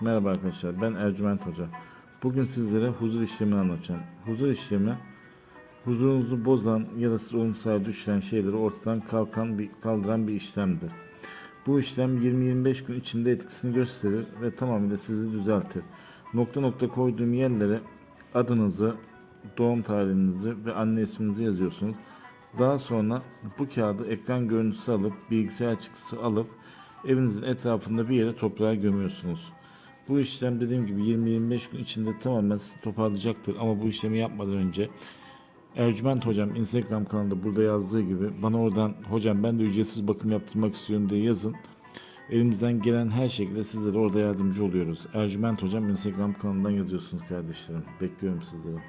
Merhaba arkadaşlar ben Ercüment Hoca. Bugün sizlere huzur işlemini anlatacağım. Huzur işlemi huzurunuzu bozan ya da siz olumsuz düşüren şeyleri ortadan kalkan bir, kaldıran bir işlemdir. Bu işlem 20-25 gün içinde etkisini gösterir ve tamamıyla sizi düzeltir. Nokta nokta koyduğum yerlere adınızı, doğum tarihinizi ve anne isminizi yazıyorsunuz. Daha sonra bu kağıdı ekran görüntüsü alıp bilgisayar çıktısı alıp evinizin etrafında bir yere toprağa gömüyorsunuz. Bu işlem dediğim gibi 20-25 gün içinde tamamen toparlayacaktır. Ama bu işlemi yapmadan önce Ercüment Hocam Instagram kanalında burada yazdığı gibi bana oradan hocam ben de ücretsiz bakım yaptırmak istiyorum diye yazın. Elimizden gelen her şekilde sizlere orada yardımcı oluyoruz. Ercüment Hocam Instagram kanalından yazıyorsunuz kardeşlerim. Bekliyorum sizleri.